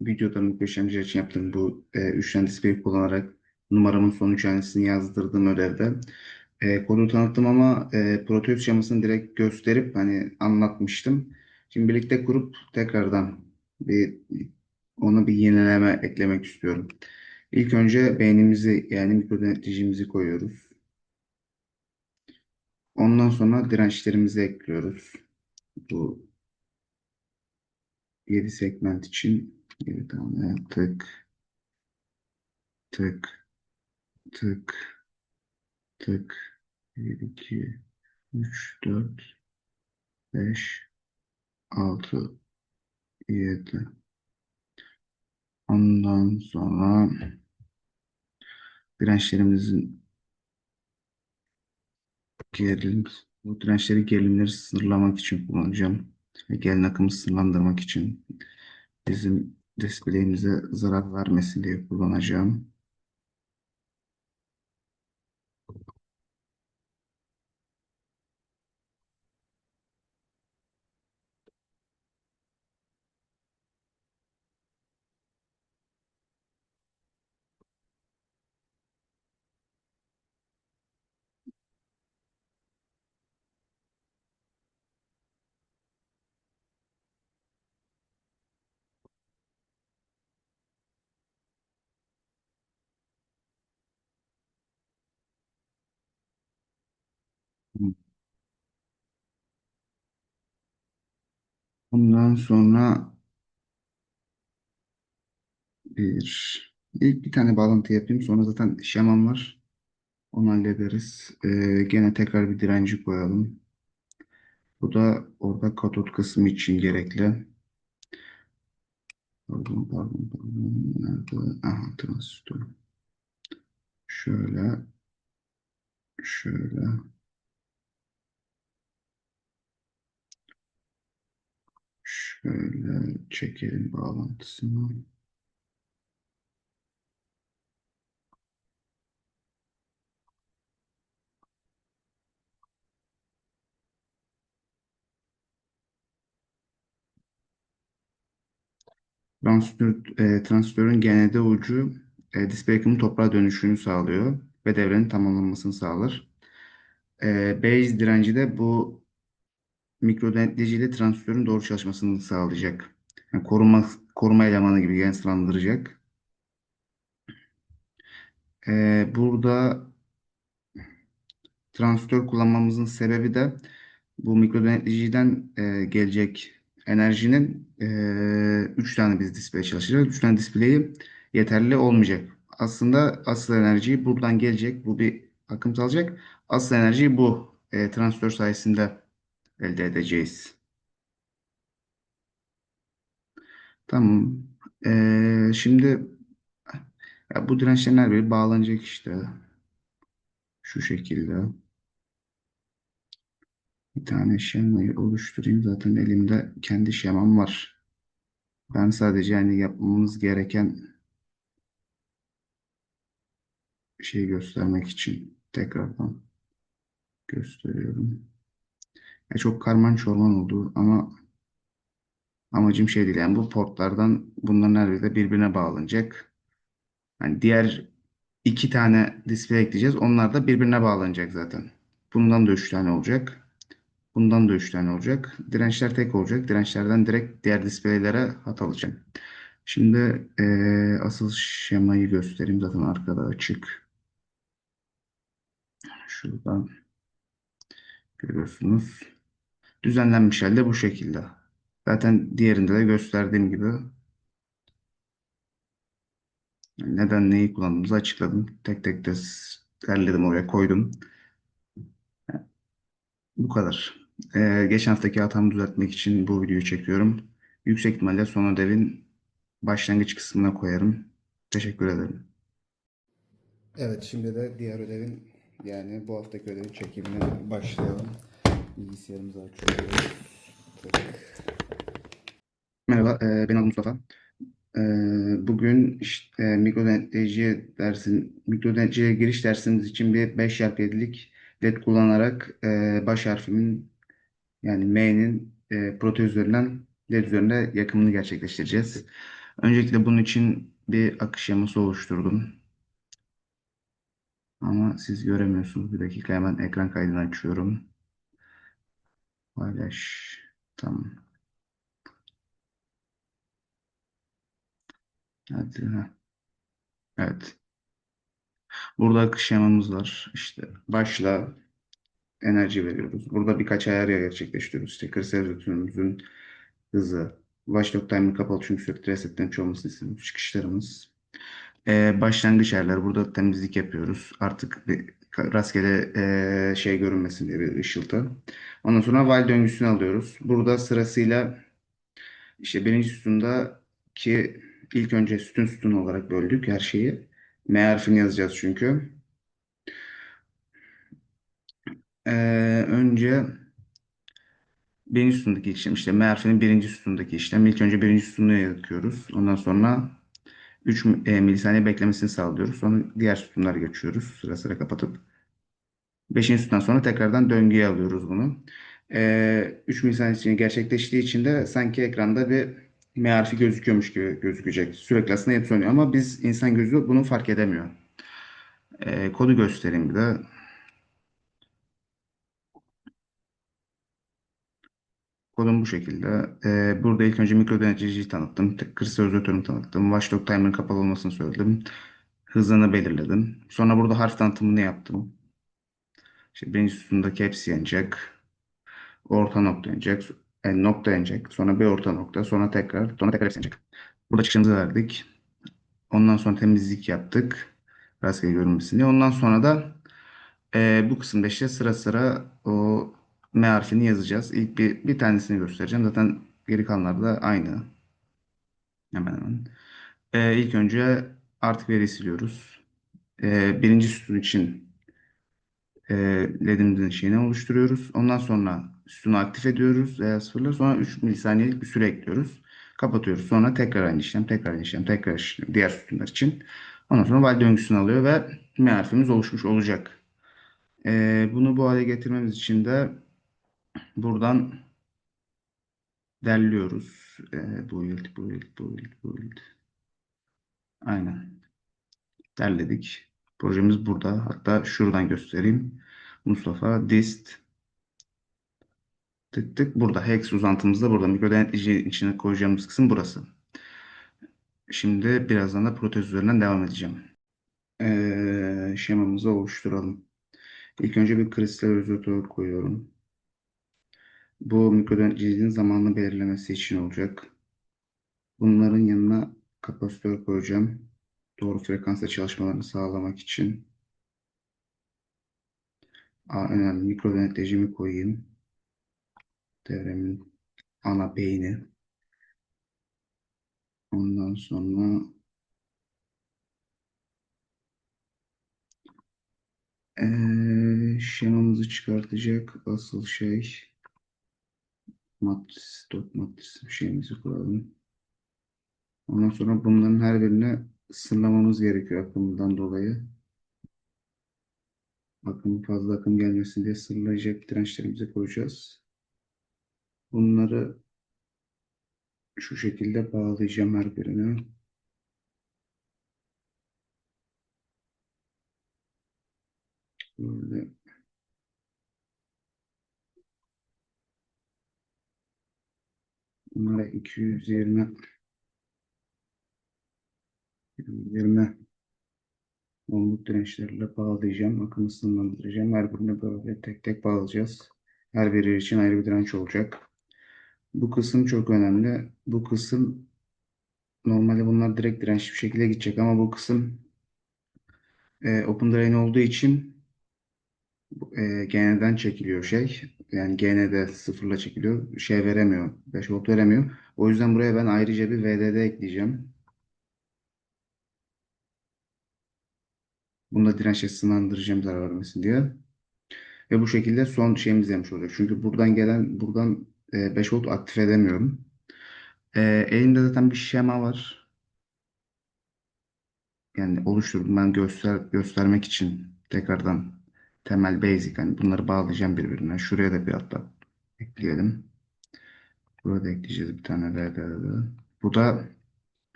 videoda muhteşemciler için yaptığım bu e, üçgen display kullanarak numaramın son üç yazdırdığım ödevde e, kodu tanıttım ama e, proteus şemasını direkt gösterip hani anlatmıştım. Şimdi birlikte kurup tekrardan bir ona bir yenileme eklemek istiyorum. İlk önce beynimizi yani mikro denetleyicimizi koyuyoruz. Ondan sonra dirençlerimizi ekliyoruz. Bu 7 segment için 7 tane tık. Tık. Tık. Tık. 1 2 3 4 5 6 7 Ondan sonra dirençlerimizin gerilim bu dirençleri gerilimleri sınırlamak için kullanacağım. Ve gerilim akımı sınırlandırmak için bizim display'imize zarar vermesin diye kullanacağım. Bundan sonra bir ilk bir tane bağlantı yapayım. Sonra zaten şemam var. Onu hallederiz. Ee, gene tekrar bir direnci koyalım. Bu da orada katot kısmı için gerekli. Pardon, pardon, pardon. Nerede? Aha, transistör. Şöyle. Şöyle. Şöyle çekelim bağlantısını. Transistör, e, transistörün genelde ucu e, display akımı toprağa dönüşünü sağlıyor ve devrenin tamamlanmasını sağlar. E, base direnci de bu mikro denetleyiciyle transistörün doğru çalışmasını sağlayacak. Yani koruma, koruma elemanı gibi yansılandıracak. E, burada transistör kullanmamızın sebebi de bu mikro denetleyiciden e, gelecek enerjinin 3 tane biz display çalışacağız. 3 tane display'i yeterli olmayacak. Aslında asıl enerjiyi buradan gelecek. Bu bir akım sağlayacak. Asıl enerjiyi bu e, transistör sayesinde elde edeceğiz. Tamam. E, şimdi ya bu dirençlerin her biri bağlanacak işte. Şu şekilde. Bir tane şemayı oluşturayım. Zaten elimde kendi şemam var. Ben sadece yani yapmamız gereken şeyi göstermek için tekrardan gösteriyorum. Ya çok karman çorman oldu ama amacım şey değil yani bu portlardan bunların her biri de birbirine bağlanacak. Yani diğer iki tane display ekleyeceğiz. Onlar da birbirine bağlanacak zaten. Bundan da üç tane olacak. Bundan da 3 tane olacak. Dirençler tek olacak. Dirençlerden direkt diğer displaylere hat alacağım. Şimdi e, asıl şemayı göstereyim. Zaten arkada açık. Şuradan görüyorsunuz. Düzenlenmiş halde bu şekilde. Zaten diğerinde de gösterdiğim gibi neden neyi kullandığımızı açıkladım. Tek tek de derledim oraya koydum. Bu kadar. Ee, geçen haftaki hatamı düzeltmek için bu videoyu çekiyorum. Yüksek ihtimalle son ödevin başlangıç kısmına koyarım. Teşekkür ederim. Evet şimdi de diğer ödevin yani bu haftaki ödevin çekimine başlayalım. Bilgisayarımızı açıyoruz. Merhaba, e, ben adım Mustafa. E, bugün işte e, mikro denetleyici dersin, mikro giriş dersimiz için bir 5 çarpı 7'lik led kullanarak baş harfimin yani M'nin e, protein üzerinden led üzerinde yakımını gerçekleştireceğiz. Öncelikle bunun için bir akış yaması oluşturdum. Ama siz göremiyorsunuz. Bir dakika hemen ekran kaydını açıyorum. Paylaş. Tamam. Evet. Burada akış şemamız var. İşte başla enerji veriyoruz. Burada birkaç ayar gerçekleştiriyoruz. İşte kırsal üretimimizin hızı. Watchdog timer kapalı çünkü sürekli resetlenmiş olmasını istiyoruz. Çıkışlarımız. Ee, başlangıç ayarları. Burada temizlik yapıyoruz. Artık bir rastgele ee, şey görünmesin diye bir ışıltı. Ondan sonra while döngüsünü alıyoruz. Burada sırasıyla işte birinci sütunda ki ilk önce sütun sütun olarak böldük her şeyi. M harfini yazacağız çünkü. Ee, önce birinci sütundaki işlem işte M harfinin birinci sütundaki işlem. İlk önce birinci sütununa yakıyoruz. Ondan sonra 3 milisaniye beklemesini sağlıyoruz. Sonra diğer sütunlara geçiyoruz. Sıra sıra kapatıp. Beşinci sütundan sonra tekrardan döngüye alıyoruz bunu. Ee, 3 milisaniye için gerçekleştiği için de sanki ekranda bir M gözüküyormuş gibi gözükecek. Sürekli aslında hep ama biz insan gözü bunu fark edemiyor. Ee, kodu göstereyim bir de. Kodum bu şekilde. Ee, burada ilk önce mikro yöneticiyi tanıttım. Kırsal özotörümü tanıttım. Watchdog timer'ın kapalı olmasını söyledim. Hızını belirledim. Sonra burada harf tanıtımını yaptım. İşte birinci sütundaki hepsi yanacak. Orta nokta yanacak. Yani nokta yanacak. Sonra bir orta nokta. Sonra tekrar. Sonra tekrar hepsi yanacak. Burada çıkışımızı verdik. Ondan sonra temizlik yaptık. Rastgele görünmesin diye. Ondan sonra da e, bu kısımda işte sıra sıra o M harfini yazacağız. İlk bir, bir tanesini göstereceğim. Zaten geri kalanlar da aynı. Hemen hemen. E, ilk önce artık veri siliyoruz. E, birinci sütun için e, LED'imizin şeyini oluşturuyoruz. Ondan sonra sütunu aktif ediyoruz veya sıfırla. Sonra 3 milisaniyelik bir süre ekliyoruz. Kapatıyoruz. Sonra tekrar aynı işlem, tekrar aynı işlem, tekrar işlem diğer sütunlar için. Ondan sonra while döngüsünü alıyor ve M harfimiz oluşmuş olacak. E, bunu bu hale getirmemiz için de buradan derliyoruz. E, build, build, build, build. Aynen. Derledik. Projemiz burada. Hatta şuradan göstereyim. Mustafa dist tık tık burada. Hex uzantımız da burada. Mikro içine koyacağımız kısım burası. Şimdi birazdan da protez üzerinden devam edeceğim. Ee, şemamızı oluşturalım. İlk önce bir kristal özotör koyuyorum. Bu mikro denetleciliğin zamanını belirlemesi için olacak. Bunların yanına kapasitör koyacağım. Doğru frekansla çalışmalarını sağlamak için. Aa, önemli mikro denetleyicimi koyayım. Devremin ana beyni. Ondan sonra ee, şemamızı çıkartacak asıl şey matris, dot matris bir şeyimizi kuralım. Ondan sonra bunların her birine sınırlamamız gerekiyor akımdan dolayı. Akım fazla akım gelmesin diye sınırlayacak dirençlerimizi koyacağız. Bunları şu şekilde bağlayacağım her birine. Böyle. Bunlara 220 220 ohmluk dirençlerle bağlayacağım. Akımı sınırlandıracağım. Her birine böyle tek tek bağlayacağız. Her biri için ayrı bir direnç olacak. Bu kısım çok önemli. Bu kısım normalde bunlar direkt dirençli bir şekilde gidecek ama bu kısım e, open drain olduğu için e, GN'den çekiliyor şey. Yani GN'de sıfırla çekiliyor. Şey veremiyor. 5 volt veremiyor. O yüzden buraya ben ayrıca bir VDD ekleyeceğim. Bunu da dirençle sınırlandıracağım zarar vermesin diye. Ve bu şekilde son şeyimiz yapmış olacak. Çünkü buradan gelen buradan e, 5 volt aktif edemiyorum. E, elimde zaten bir şema var. Yani oluşturdum ben göster göstermek için tekrardan temel basic hani bunları bağlayacağım birbirine. Şuraya da bir hatta ekleyelim. Burada ekleyeceğiz bir tane VDD. Bu da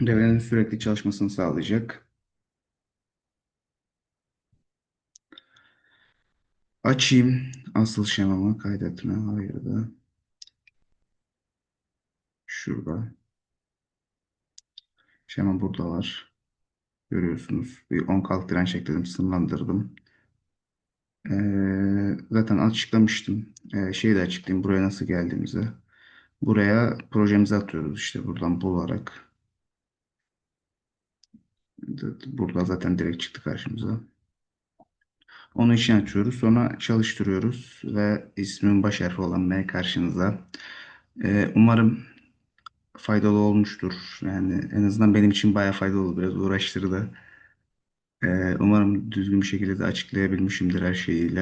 Devrenin sürekli çalışmasını sağlayacak. Açayım asıl şemamı kaydetme. Hayır da. Şurada. Şema burada var. Görüyorsunuz. Bir 10 kalk direnç ekledim. Sınırlandırdım. Ee, zaten açıklamıştım. Ee, şeyi de açıklayayım. Buraya nasıl geldiğimizi. Buraya projemizi atıyoruz. işte buradan bularak. Burada zaten direkt çıktı karşımıza. Onu için açıyoruz. Sonra çalıştırıyoruz ve ismin baş harfi olan M karşınıza. Ee, umarım faydalı olmuştur. Yani en azından benim için bayağı faydalı oldu. Biraz uğraştırdı. Ee, umarım düzgün bir şekilde de açıklayabilmişimdir her şeyiyle.